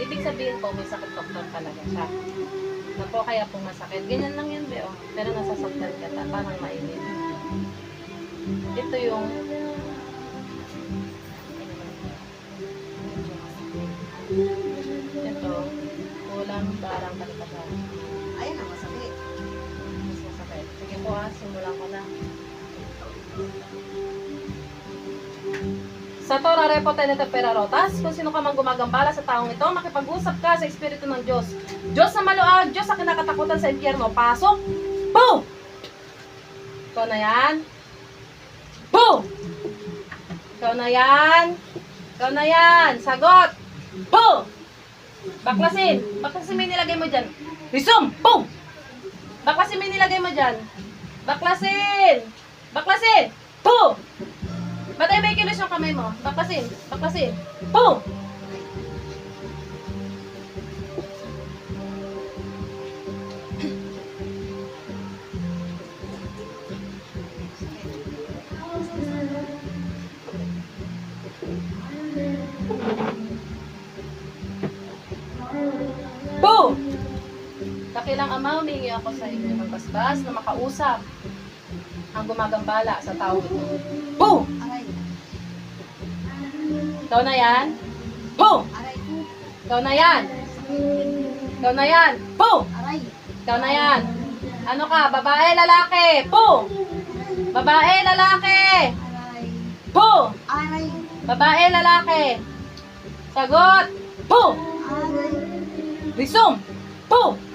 Ibig sabihin po, may sakit doktor talaga siya. Na po kaya po masakit. Ganyan lang yun, Beo. Pero nasasaktan ka ta. Parang mainit. Ito yung Thank you kulang parang talikasan. Ayan ang masakit. Mas masakit. Sige po ha, simulan ko na. Sa Torah Repo Tenete Perarotas, kung sino ka man gumagambala sa taong ito, makipag-usap ka sa Espiritu ng Diyos. Diyos na maluag, Diyos sa kinakatakutan sa impyerno. Pasok! Boom! Ikaw na yan. Boom! Ikaw na yan. Ikaw na yan. Sagot! Boom! Baklasin. Baklasin yung nilagay mo dyan. Resume! Boom! Baklasin yung nilagay mo dyan. Baklasin! Baklasin! Boom! Batay may kilos yung kamay mo. Baklasin. Baklasin. Boom! Dakilang ama, humingi ako sa inyo ng basbas na makausap ang gumagambala sa tao ito. Boom! Aray. Ikaw na yan. Boom! Aray. Ikaw na yan. Ikaw na yan. Boom! Aray. Ikaw na yan. Ano ka? Babae, lalaki. Boom! Babae, lalaki. Boom! Aray. Babae, lalaki. Sagot. Boom! Aray. Resume. Boom!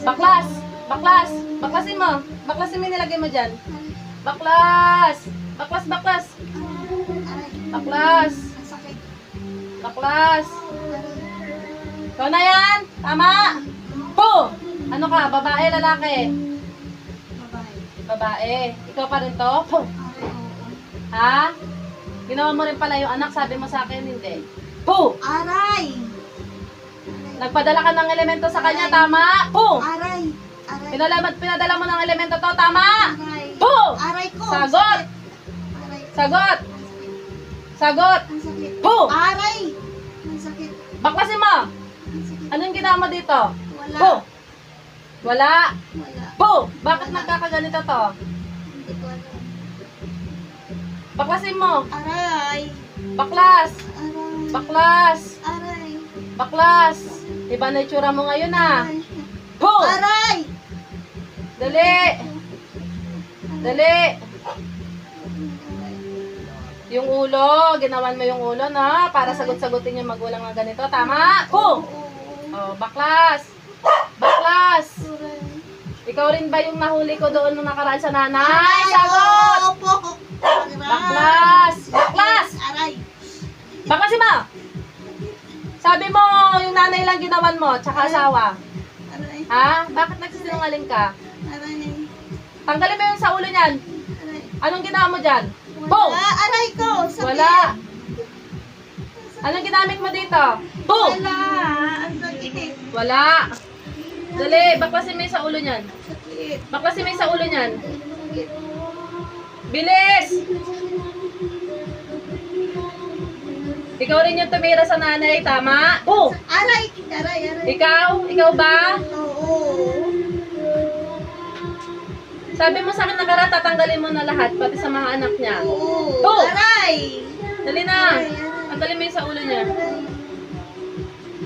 Baklas! Baklas! Baklasin mo. Baklasin mo nilagay mo dyan. Baklas! Baklas, baklas! Baklas! Baklas! Ikaw na yan! Tama! Boom! Ano ka? Babae, lalaki? Babae. Babae. Ikaw pa rin to? Oo. Ha? Ginawa mo rin pala yung anak, sabi mo sa akin, hindi. Boom! Aray. Nagpadala ka ng elemento sa kanya, tama? Boom! Aray. Aray. Pinadala, pinadala mo ng elemento to, tama? Aray. Boom! Aray ko. Sagot! Aray. Sagot! Sagot! Boom! Aray. Sakit. Baklasin mo! Anong ginawa mo dito? Wala. Boom! Wala! Wala. Boom! Bakit nagkakaganito to? Hindi ko alam. Baklasin mo! Aray. Baklas! Aray. Baklas! Aray. Baklas! Iba na itsura mo ngayon ah! Boom! Aray. Dali! Dali! Yung ulo, ginawan mo yung ulo na para sagot-sagutin yung magulang ng ganito. Tama? Boom! Oh, baklas! Baklas! Ikaw rin ba yung nahuli ko doon nung nakaraan sa nanay? Sagot! Baklas! Baklas! Aray. Baklasin mo! Sabi mo, yung nanay lang ginawan mo, tsaka asawa. Aray. Ha? Bakit nagsisinungaling ka? Aray. Tanggalin mo yung sa ulo niyan. Aray. Anong ginawa mo dyan? Boom! Wala. Aray ko. Sakit. Wala. Anong ginamit mo dito? Boom! Wala. Ang sakit. Wala. Dali, baklasin mo yung sa ulo niyan. Sakit. Baklasin mo yung sa ulo niyan. Sakit. Bilis! Ikaw rin yung tumira sa nanay, tama? Boom! Aray. Aray. Aray. Ikaw? Ikaw ba? Oo. Sabi mo sa akin nakara, tatanggalin mo na lahat, pati sa mga anak niya. Oo. Boom! Aray. Dali na! Tanggalin mo yung sa ulo niya.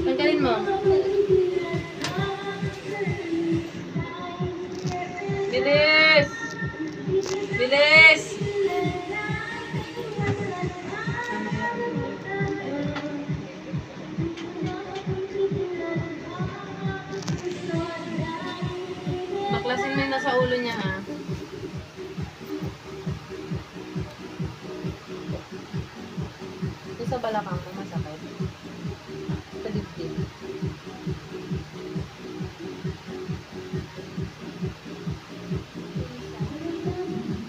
Tanggalin mo. Yung nasa ulo niya ha. Yung sa balakang mo masakit. Sa dibdib.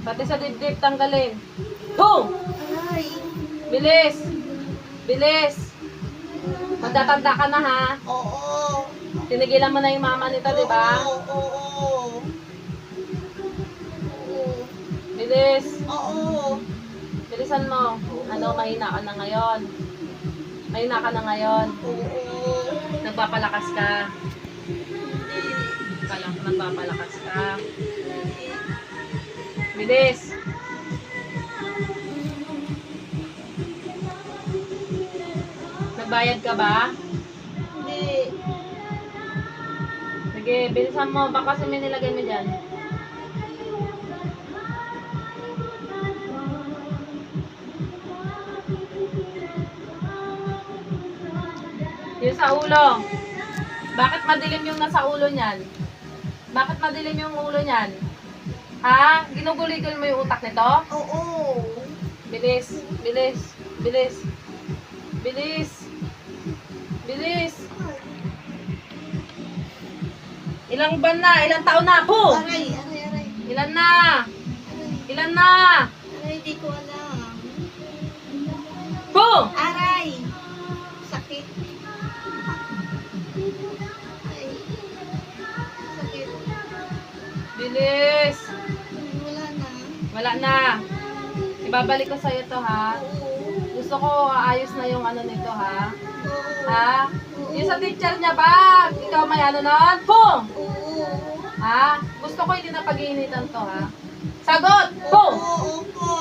Pati sa dibdib tanggalin. Boom! Aray. Bilis! Bilis! Magtatanda ka na ha. Oo. Tinigilan mo na yung mama nito, di ba? Oo. Oo. Bilis! Oo. Bilisan mo. Ano, mahina ka na ngayon. Mahina ka na ngayon. Oo. Nagpapalakas ka. Kala ko nagpapalakas ka. Bilis. Nagbayad ka ba? Hindi. Sige, bilisan mo. Baka kasi may nilagay mo dyan. Yung sa ulo. Bakit madilim yung nasa ulo niyan? Bakit madilim yung ulo niyan? Ha? Ginuguligol mo yung utak nito? Oo. Bilis, bilis, bilis. Bilis. Bilis. Ilang ban na? Ilang taon na? Po! Aray, aray, aray. Ilan na? Aray, Ilan na? aray, di ko alam. Po! Aray. Na. Ibabalik ko sa'yo to ha. Gusto ko aayos na yung ano nito ha. Ha? Yung sa teacher niya ba? Ikaw may ano nun? Po! Oo. Ha? Gusto ko hindi na pag-iinitan to ha. Sagot! Opo.